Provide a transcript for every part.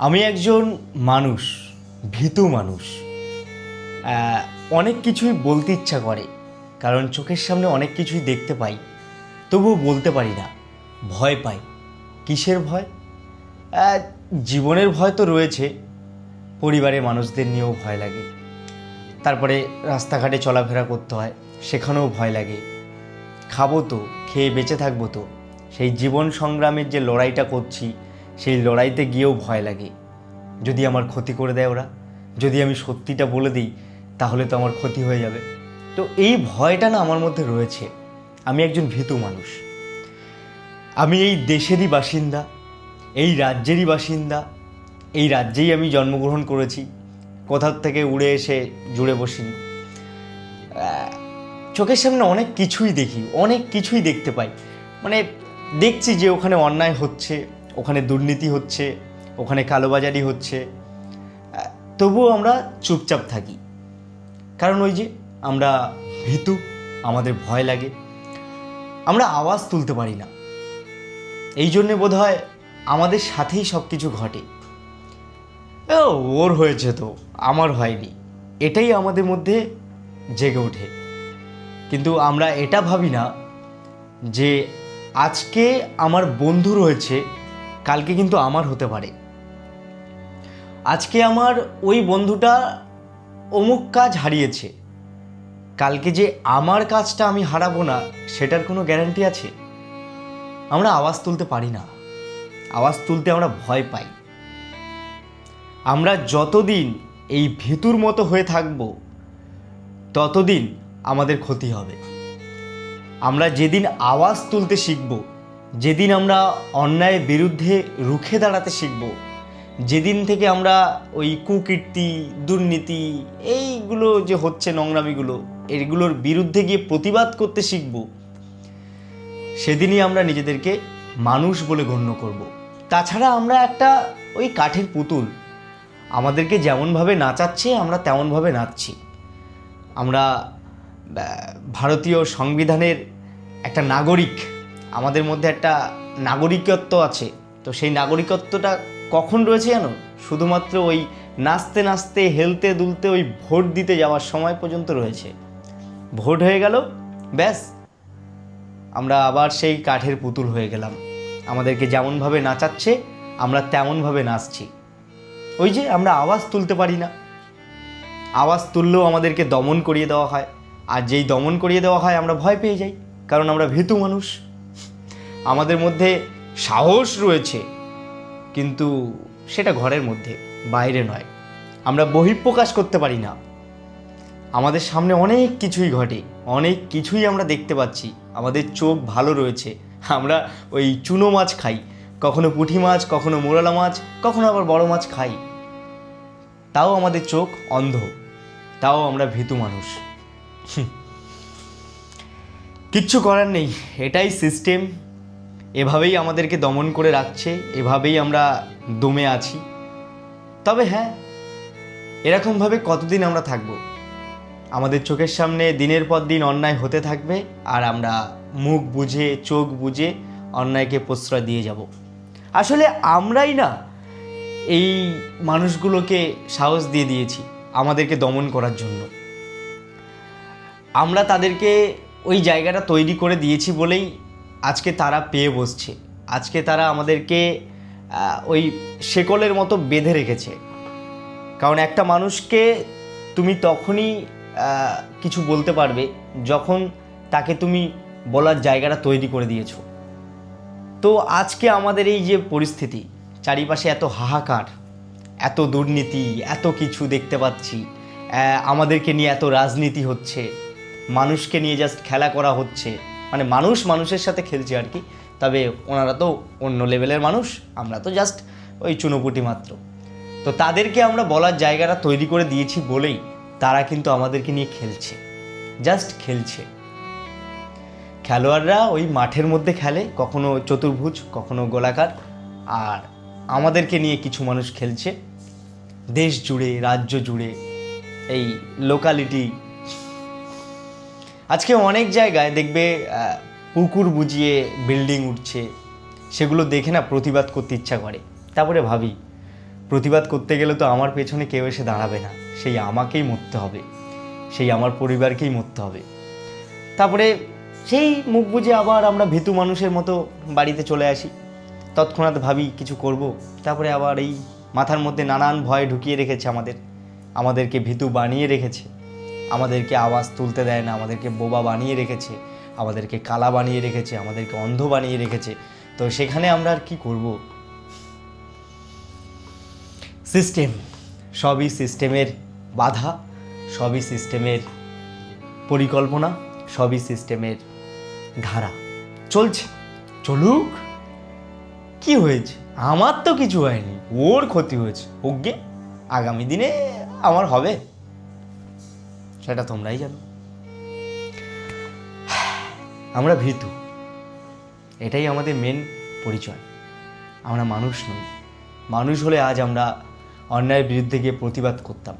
আমি একজন মানুষ, ভীতু মানুষ। অনেক কিছুই বলতে ইচ্ছা করে, কারণ চোখের সামনে অনেক কিছুই দেখতে পাই, তবুও বলতে পারি না, ভয় পাই। কিসের ভয়? জীবনের ভয় তো রয়েছে, পরিবারের মানুষদের নিয়েও ভয় লাগে। তারপরে রাস্তাঘাটে চলাফেরা করতে হয়, সেখানেও ভয় লাগে। খাব তো, খেয়ে বেঁচে থাকব তো, সেই জীবন সংগ্রামের যে লড়াইটা করছি সেই লড়াইতে গিয়েও ভয় লাগে। যদি আমার ক্ষতি করে দেয় ওরা, যদি আমি সত্যিটা বলে দিই, তাহলে তো আমার ক্ষতি হয়ে যাবে। তো এই ভয়টা না আমার মধ্যে রয়েছে। আমি একজন ভীতু মানুষ। আমি এই দেশেরই বাসিন্দা, এই রাজ্যেরই বাসিন্দা, এই রাজ্যেই আমি জন্মগ্রহণ করেছি। কোথার থেকে উড়ে এসে জুড়ে বসিনি চোখের সামনে অনেক কিছুই দেখি, অনেক কিছুই দেখতে পাই। মানে দেখছি যে ওখানে অন্যায় হচ্ছে। ওখানে দুর্নীতি হচ্ছে, ওখানে কালোবাজারি হচ্ছে তবুও আমরা চুপচাপ থাকি। কারণ ওই যে আমরা ভীতু, আমাদের ভয় লাগে। আমরা আওয়াজ তুলতে পারি না। এই জন্যে বোধ হয় আমাদের সাথেই সব কিছু ঘটে ওর হয়েছে তো, আমার হয়নি। এটাই আমাদের মধ্যে জেগে ওঠে। কিন্তু আমরা এটা ভাবি না যে আজকে আমার বন্ধু রয়েছে কালকে কিন্তু আমার হতে পারে। আজকে আমার ওই বন্ধুটা অমুক কাজ হারিয়েছে। কালকে যে আমার কাজটা আমি হারাবো না, সেটার কোনো গ্যারান্টি আছে? আমরা আওয়াজ তুলতে পারি না। আওয়াজ তুলতে আমরা ভয় পাই। আমরা যতদিন এই ভীতুর মতো হয়ে থাকব, ততদিন আমাদের ক্ষতি হবে। আমরা যেদিন আওয়াজ তুলতে শিখব যেদিন আমরা অন্যায়ের বিরুদ্ধে রুখে দাঁড়াতে শিখব, যেদিন থেকে আমরা ওই কুকীর্তি, দুর্নীতি, এইগুলো যে হচ্ছে নোংরামিগুলো, এগুলোর বিরুদ্ধে গিয়ে প্রতিবাদ করতে শিখব, সেদিনই আমরা নিজেদেরকে মানুষ বলে গণ্য করব। তাছাড়া আমরা একটা ওই কাঠের পুতুল, আমাদেরকে যেমনভাবে নাচাচ্ছে, আমরা তেমনভাবে নাচছি। আমরা ভারতীয় সংবিধানের একটা নাগরিক আমাদের মধ্যে একটা নাগরিকত্ব আছে। তো সেই নাগরিকত্বটা কখন রয়েছে জানো? শুধুমাত্র ওই নাচতে নাচতে, হেলতে দুলতে, ওই ভোট দিতে যাওয়ার সময় পর্যন্ত রয়েছে। ভোট হয়ে গেল, ব্যাস। আমরা আবার সেই কাঠের পুতুল হয়ে গেলাম। আমাদেরকে যেমনভাবে নাচাচ্ছে, আমরা তেমনভাবে নাচছি। ওই যে আমরা আওয়াজ তুলতে পারি না। আওয়াজ তুললেও আমাদেরকে দমন করিয়ে দেওয়া হয়। আর যেই দমন করিয়ে দেওয়া হয়, আমরা ভয় পেয়ে যাই। কারণ আমরা ভীতু মানুষ। আমাদের মধ্যে সাহস রয়েছে, কিন্তু সেটা ঘরের মধ্যে, বাইরে নয়। আমরা বহিঃপ্রকাশ করতে পারি না। আমাদের সামনে অনেক কিছুই ঘটে, অনেক কিছুই আমরা দেখতে পাচ্ছি। আমাদের চোখ ভালো রয়েছে, আমরা ওই চুনো মাছ খাই। কখনো পুঁটি মাছ, কখনো মোরালা মাছ, কখনো আবার বড় মাছ খাই। তাও আমাদের চোখ অন্ধ, তাও আমরা ভীতু মানুষ। কিচ্ছু করার নেই, এটাই সিস্টেম। এভাবেই আমাদেরকে দমন করে রাখছে, এভাবেই আমরা দমে আছি। তবে হ্যাঁ এরকমভাবে কতদিন আমরা থাকব? আমাদের চোখের সামনে দিনের পর দিন অন্যায় হতে থাকবে আর আমরা মুখ বুঝে, চোখ বুঝে অন্যায়কে প্রশ্রয় দিয়ে যাব। আসলে আমরাই না এই মানুষগুলোকে সাহস দিয়ে দিয়েছি আমাদেরকে দমন করার জন্য। আমরা তাদেরকে ওই জায়গাটা তৈরি করে দিয়েছি বলেই আজকে তারা পেয়ে বসছে। আজকে তারা আমাদেরকে ওই শেকলের মতো বেঁধে রেখেছে। কারণ একটা মানুষকে তুমি তখনই কিছু বলতে পারবে যখন তাকে তুমি বলার জায়গাটা তৈরি করে দিয়েছ। তো আজকে আমাদের এই যে পরিস্থিতি, চারিপাশে এত হাহাকার, এত দুর্নীতি, এত কিছু দেখতে পাচ্ছি আমাদেরকে নিয়ে এত রাজনীতি হচ্ছে, মানুষকে নিয়ে জাস্ট খেলা করা হচ্ছে মানে মানুষ মানুষের সাথে খেলছে আর কি। তবে ওনারা তো অন্য লেভেলের মানুষ, আমরা তো জাস্ট ওই চুনোপুটি মাত্র। তো তাদেরকে আমরা বলার জায়গাটা তৈরি করে দিয়েছি বলেই তারা কিন্তু আমাদেরকে নিয়ে খেলছে জাস্ট খেলছে। খেলোয়াড়রা ওই মাঠের মধ্যে খেলে, কখনো চতুর্ভুজ, কখনো গোলাকার, আর আমাদেরকে নিয়ে কিছু মানুষ খেলছে। দেশ জুড়ে, রাজ্য জুড়ে, এই লোকালিটি আজকে অনেক জায়গায় দেখবে পুকুর বুঝিয়ে বিল্ডিং উঠছে। সেগুলো দেখে না প্রতিবাদ করতে ইচ্ছা করে। তারপরে ভাবি, প্রতিবাদ করতে গেলে তো আমার পেছনে কেউ এসে দাঁড়াবে না। সেই আমাকেই মরতে হবে। সেই আমার পরিবারকেই মরতে হবে। তারপরে সেই মুখ বুঝে আবার আমরা ভীতু মানুষের মতো বাড়িতে চলে আসি। তৎক্ষণাৎ ভাবি, কিছু করব? তারপরে আবার এই মাথার মধ্যে নানান ভয় ঢুকিয়ে রেখেছে আমাদের। আমাদেরকে ভীতু বানিয়ে রেখেছে। আমাদেরকে আওয়াজ তুলতে দেয় না, আমাদেরকে বোবা বানিয়ে রেখেছে, আমাদেরকে কালা বানিয়ে রেখেছে, আমাদেরকে অন্ধ বানিয়ে রেখেছে। তো সেখানে আমরা আর কি করব? সিস্টেম সবই সিস্টেমের বাধা, সবই সিস্টেমের পরিকল্পনা, সবই সিস্টেমের ধারা। চলছে। চলুক। কি হয়েছে? আমার তো কিছু হয়নি। ওর ক্ষতি হয়েছে। ওকে আগামী দিনে আমার হবে। সেটা তোমরাই জানো। আমরা ভীতু। এটাই আমাদের মেন পরিচয়। আমরা মানুষ নই। মানুষ হলে আজ আমরা অন্যায়ের বিরুদ্ধে গিয়ে প্রতিবাদ করতাম।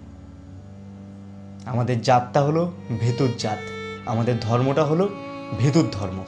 আমাদের জাতটা হলো ভেতুর জাত। আমাদের ধর্মটা হলো ভেতুর ধর্ম।